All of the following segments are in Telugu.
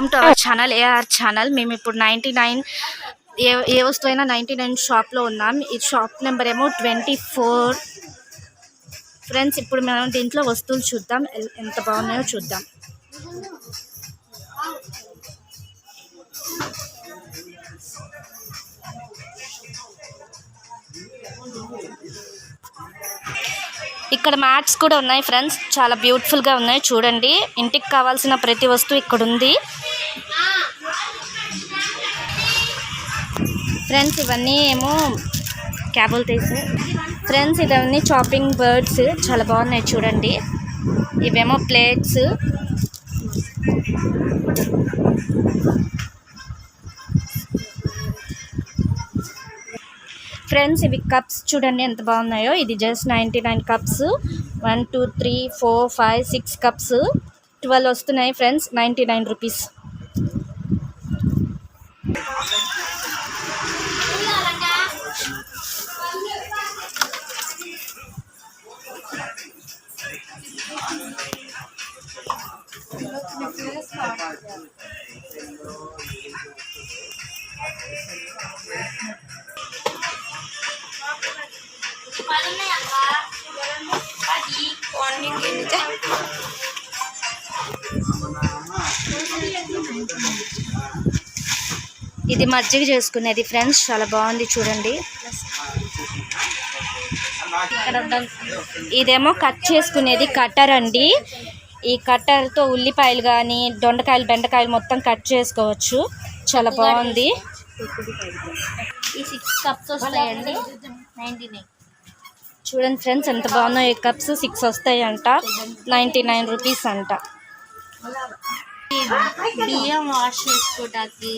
Welcome to our channel A R channel. మేము ఇప్పుడు నైంటీ నైన్ ఏ ఏ వస్తువు అయినా నైంటీ నైన్ షాప్లో ఉన్నాం. ఈ షాప్ నెంబర్ ఏమో ట్వంటీ ఫోర్. ఫ్రెండ్స్ ఇప్పుడు మనం దీంట్లో వస్తువులు చూద్దాం. ఎంత బాగున్నాయో చూద్దాం. ఇక్కడ మ్యాట్స్ కూడా ఉన్నాయి ఫ్రెండ్స్. చాలా బ్యూటిఫుల్గా ఉన్నాయి. చూడండి. ఇంటికి కావాల్సిన ప్రతి వస్తువు ఇక్కడ ఉంది ఫ్రెండ్స్ ఇవన్నీ ఏమో క్యాబుల్ తీసి. ఫ్రెండ్స్ ఇవన్నీ చాపింగ్ బర్డ్స్ చాలా బాగున్నాయి చూడండి. ఇవేమో ప్లేట్స్ ఫ్రెండ్స్ ఇవి కప్స్ చూడండి ఎంత బాగున్నాయో. ఇది just ninety nine cups one two three four five six cups twelve వస్తున్నాయి ఫ్రెండ్స్ నైంటీ నైన్ రూపీస్ ఇది మజ్జిగ చేసుకునేది ఫ్రెండ్స్. చాలా బాగుంది చూడండి. ఇదేమో కట్ చేసుకునేది కట్టర్ అండి. ఈ కట్టర్తో ఉల్లిపాయలు కానీ దొండకాయలు బెండకాయలు మొత్తం కట్ చేసుకోవచ్చు. చాలా బాగుంది. ఈ సిక్స్ కప్స్ వస్తాయండి నైంటీ నైన్ చూడండి ఫ్రెండ్స్ ఎంత బాగున్నాయి. ఈ కప్స్ సిక్స్ వస్తాయి అంట నైంటీ నైన్ రూపీస్ అంట. బియ్యం వాష్ చేసుకోవడానికి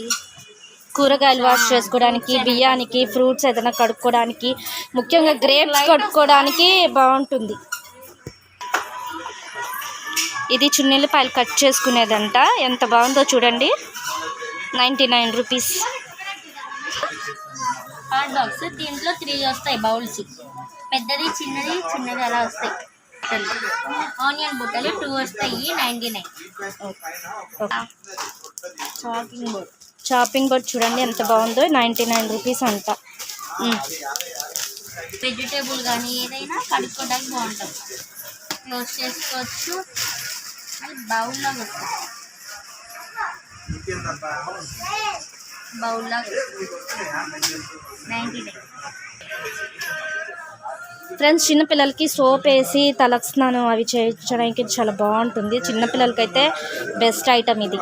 కూరగాయలు వాష్ చేసుకోవడానికి బియ్యానికి ఫ్రూట్స్ ఏదైనా కడుక్కోవడానికి ముఖ్యంగా గ్రేప్స్ కడుక్కోవడానికి బాగుంటుంది. ఇది చున్నెల్లిపాయలు కట్ చేసుకునేదంట. ఎంత బాగుందో చూడండి. Ninety nine rupees. Hot box దీంట్లో త్రీ వస్తాయి బౌల్స్. పెద్దది చిన్నది చిన్నది అలా వస్తాయి. ఆనియన్ బుట్టలు టూ వస్తాయి ninety nine. Chopping board. Shopping board చూడండి ఎంత బాగుందో నైంటీ నైన్ రూపీస్ అంట. ఉమ్. వెజిటేబుల్ కానీ ఏదైనా కడుక్కోవడానికి బాగుంటుంది. క్లోజ్ చేసుకోవచ్చు. అది బౌల్ లాగా వస్తుంది బౌల్ లాగా నైంటీ నైన్. ఫ్రెండ్స్ చిన్నపిల్లలకి సోప్ వేసి తలకు స్నానం అవి చేయించడానికి చాలా బాగుంటుంది. చిన్నపిల్లలకైతే బెస్ట్ ఐటమ్ ఇది.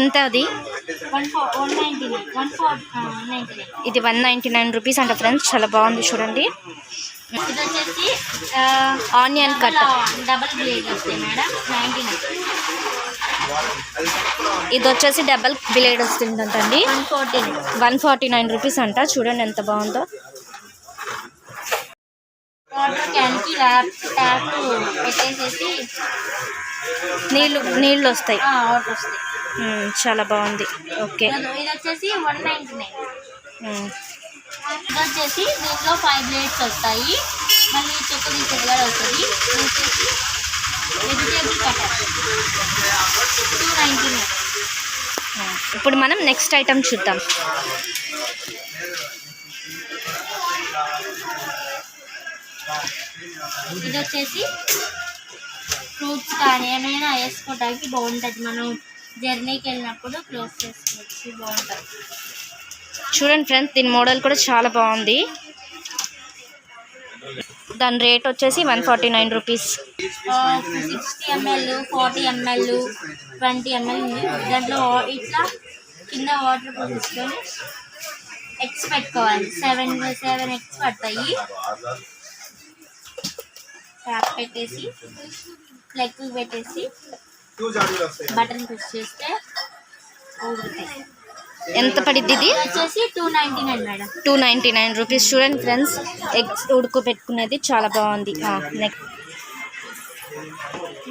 ఎంత అది? ఇది వన్ నైంటీ నైన్ రూపీస్ అంట ఫ్రెండ్స్ చాలా బాగుంది చూడండి. Onion cut. డబల్ బ్లేడ్ వస్తాయి మేడం నైంటీ నైన్. ఇది వచ్చేసి double blade వస్తుందంటండి. One forty nine one forty nine rupees అంట. చూడండి ఎంత బాగుందో. వాటర్ క్యాన్కి ట్యాప్ ట్యాప్ పెట్టేసేసి నీళ్ళు నీళ్ళు వస్తాయి వాటర్ వస్తాయి మ్మ్, చాలా బాగుంది. ఓకే. ఇది వచ్చేసి వన్ నైంటీ నైన్. మ్మ్. ఇది వచ్చేసి దీంట్లో ఫైవ్ బ్లేడ్స్ వస్తాయి. మళ్ళీ చెక్క తీసేది కూడా వస్తుంది. Vegetable cutter two ninety nine మ్మ్. ఇప్పుడు మనం నెక్స్ట్ ఐటమ్ చూద్దాం. ఇది వచ్చేసి ఫ్రూట్స్ కానీ ఏమైనా వేసుకోవడానికి బాగుంటుంది. మనం జర్నీకి వెళ్ళినప్పుడు క్లోజ్ చేసుకోవచ్చు. బాగుంటుంది. చూడండి ఫ్రెండ్స్ దీని మోడల్ కూడా చాలా బాగుంది. దాని రేట్ వచ్చేసి one forty nine rupees. Sixty ML forty ML twenty ML ఉంది. దాంట్లో ఇట్లా కింద వాటర్ పోసుకొని ఎగ్స్ పెట్టుకోవాలి. సెవెన్ సెవెన్ ఎగ్స్ పడతాయి. ట్యాప్ పెట్టేసి ప్లగ్ పెట్టేసి బటన్ ప్రెస్ చేస్తే ఊగుతాయి. ఎంత పడిద్ది ఇది? వచ్చేసి two ninety nine madam. Two ninety nine rupees చూడండి ఫ్రెండ్స్ ఎగ్స్ ఉడుకోబెట్టుకునేది చాలా బాగుంది. నెక్స్ట్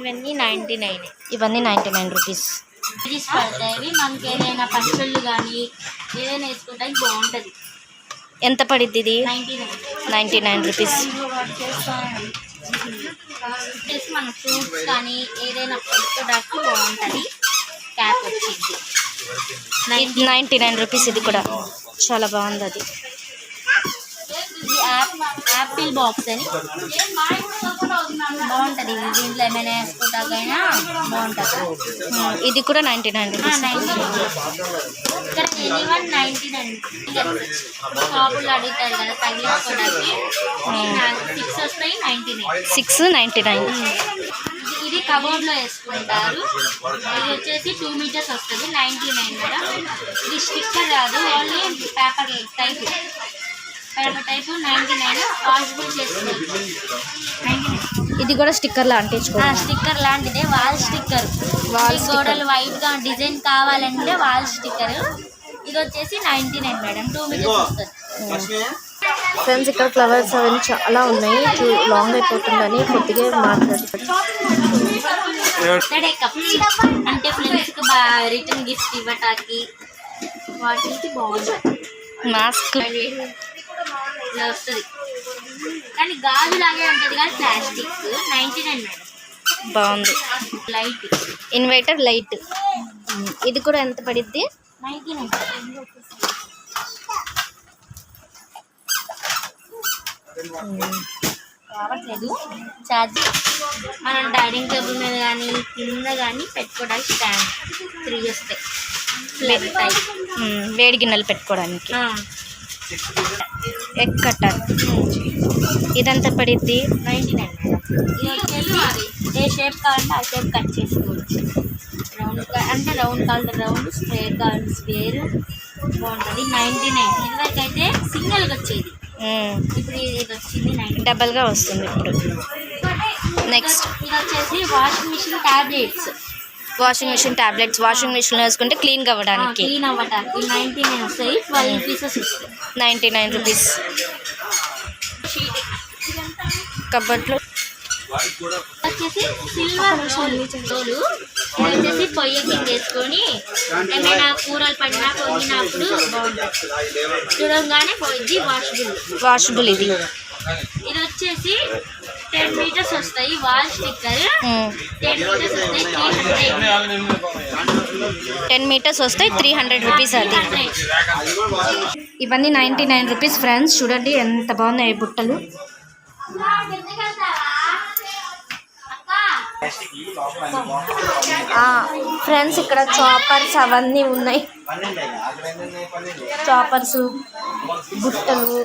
ఇవన్నీ నైంటీ నైన్ ఇవన్నీ నైంటీ నైన్ రూపీస్ పడతాయి. మనకి ఏదైనా పచ్చళ్ళు కానీ ఏదైనా వేసుకోవడానికి బాగుంటుంది. ఎంత పడిద్ది ఇది? నైంటీ నైన్ రూపీస్ మన ఫ్రూట్స్ కానీ ఏదైనా ప్రొడక్ట్ బాగుంటుంది. నైంటీ నైన్ రూపీస్ ఇది కూడా. చాలా బాగుంది అది. యాపిల్ బాక్స్ అని. బాగుంటుంది. ఇది దీంట్లో ఏమైనా వేసుకోవటాకైనా బాగుంటుంది. ఇది కూడా నైంటీ నైన్ రూపీస్. ఇక్కడ ఎనీ వన్ నైంటీ నైన్ షాపులు అడుగుతారు కదా తగిలించుకోవడానికి. సిక్స్ వస్తాయి ninety nine. Six ninety nine. ఇది కబోర్డ్లో వేసుకుంటారు. ఇది వచ్చేసి టూ మీటర్స్ వస్తుంది నైన్టీ నైన్ కూడా ఇది స్టిక్కర్ రాదు only paper type paper type ninety nine washable చేసుకోవచ్చు ఇది కూడా స్టిక్కర్లో అంటించుకో. స్టిక్కర్ లాంటిదే వాల్ స్టిక్కర్ ఈ గోడలు వైట్గా డిజైన్ కావాలంటే వాల్ స్టిక్కర్ ఇది వచ్చేసి ninety nine madam two metres వస్తుంది. ఫ్రెండ్స్ ఇక్కడ ఫ్లవర్స్ అవన్నీ చాలా ఉన్నాయి. లాంగ్ అయిపోతుందని కొద్దిగా కప్స్ అంటే ఫ్రెండ్స్కి రిటర్న్ గిఫ్ట్ ఇవ్వటానికి వాటికి బాగుంటుంది మాస్క్ ఇలా వస్తుంది. కానీ గాజు లాగే ఉంటుంది కానీ ప్లాస్టిక్ నైన్టీ నైన్ బాగుంది. లైట్ ఇన్వర్టర్ లైట్ ఇది కూడా ఎంత పడిద్ది? నైన్టీ నైన్ రావట్లేదు ఛార్జ్ మనం డైనింగ్ టేబుల్ మీద కానీ కింద కానీ పెట్టుకోవడానికి స్టాండ్ త్రీ వస్తాయి వేడి గిన్నెలు పెట్టుకోవడానికి. ఎగ్ కట్టర్ ఇదంతా పడిద్ది. నైంటీ నైన్ ఏ షేప్ కావాలంటే ఆ షేప్ కట్ చేసుకోవచ్చు. రౌండ్ అంటే రౌండ్ కావాలంటే రౌండ్ స్క్వేర్ కావాలంటే స్క్వేర్. బాగుంటుంది. Ninety nine. ఇదివరకు అయితే సింగిల్గా వచ్చేది. డబల్గా వస్తుంది ఇప్పుడు. నెక్స్ట్ వచ్చేసి washing machine tablets washing machine tablets washing మిషన్లో వేసుకుంటే క్లీన్గా అవ్వడానికి. క్లీన్ అవ్వటానికి నైంటీ నైన్ వస్తాయి. ట్వెల్వ్ పీసెస్ వస్తాయి. నైంటీ నైన్ రూపీస్ వచ్చేసి సిల్వర్ వచ్చేసి పొయ్యి కింద వేసుకొని ఏమైనా కూరలు పడినా పొంగినప్పుడు బాగుంటుంది. చూడంగానే పోయింది వాషబుల్ వాషబుల్ ఇది. ఇది వచ్చేసి టెన్ మీటర్స్ వస్తాయి వాల్ స్టిక్కర్ టెన్ మీటర్స్ వస్తాయి త్రీ హండ్రెడ్ టెన్ మీటర్స్ వస్తాయి త్రీ హండ్రెడ్ రూపీస్ అది. ఇవన్నీ నైంటీ నైన్ రూపీస్ ఫ్రెండ్స్ చూడండి ఎంత బాగున్నాయి ఈ బుట్టలు ఫ్రెండ్స్ ఇక్కడ చాపర్స్ అవన్నీ ఉన్నాయి. చాపర్స్ బుట్టలు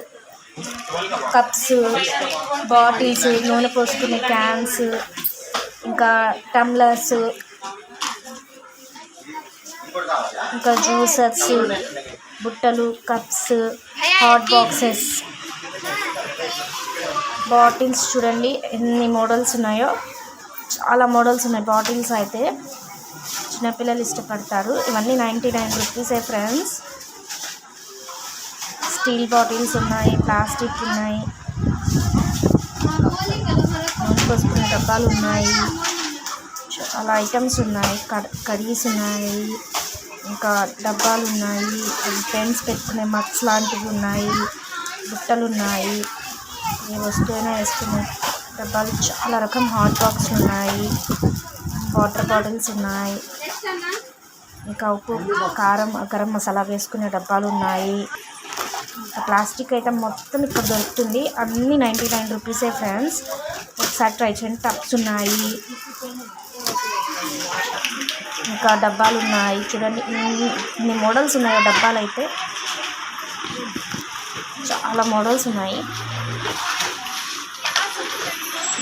కప్స్ బాటిల్స్ నూనె పోసుకునే క్యాన్స్ ఇంకా టమ్లర్స్ ఇంకా జ్యూసర్స్ బుట్టలు కప్స్ హాట్ బాక్సెస్ బాటిల్స్ చూడండి ఎన్ని మోడల్స్ ఉన్నాయో. చాలా మోడల్స్ ఉన్నాయి. బాటిల్స్ అయితే చిన్నపిల్లలు ఇష్టపడతారు. ఇవన్నీ నైంటీ నైన్ రూపీసే ఫ్రెండ్స్. స్టీల్ బాటిల్స్ ఉన్నాయి ప్లాస్టిక్ ఉన్నాయి. పోసుకునే డబ్బాలు ఉన్నాయి. చాలా ఐటమ్స్ ఉన్నాయి. కర్రీస్ ఉన్నాయి. ఇంకా డబ్బాలు ఉన్నాయి. పెన్స్ పెట్టుకునే మగ్స్ లాంటివి ఉన్నాయి. బుట్టలు ఉన్నాయి. ఏ వస్తువైనా వేసుకునే డబ్బాలు చాలా రకం హాట్ బాక్స్ ఉన్నాయి. వాటర్ బాటిల్స్ ఉన్నాయి. ఇంకా ఉప్పు కారం గరం మసాలా వేసుకునే డబ్బాలు ఉన్నాయి. ప్లాస్టిక్ ఐటమ్ మొత్తం ఇక్కడ దొరుకుతుంది. అన్నీ నైంటీ నైన్ రూపీసే ఫ్రెండ్స్. ఒకసారి ట్రై చేయండి. టప్స్ ఉన్నాయి. ఇంకా డబ్బాలు ఉన్నాయి. చూడండి ఇన్ని మోడల్స్ ఉన్నాయి. డబ్బాలు అయితే చాలా మోడల్స్ ఉన్నాయి.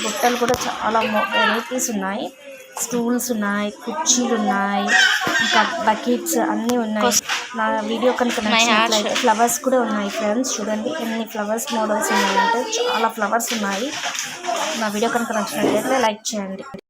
బుట్టలు కూడా చాలా వెరైటీస్ ఉన్నాయి. స్టూల్స్ ఉన్నాయి కుర్చీలు ఉన్నాయి ఇంకా బకెట్స్ అన్నీ ఉన్నాయి. నా వీడియో కనుక నచ్చినట్లయితే ఫ్లవర్స్ కూడా ఉన్నాయి ఫ్రెండ్స్. చూడండి ఎన్ని ఫ్లవర్స్ మోడల్స్ ఉన్నాయంటే చాలా ఫ్లవర్స్ ఉన్నాయి. నా వీడియో కనుక నచ్చినట్లయితే లైక్ చేయండి.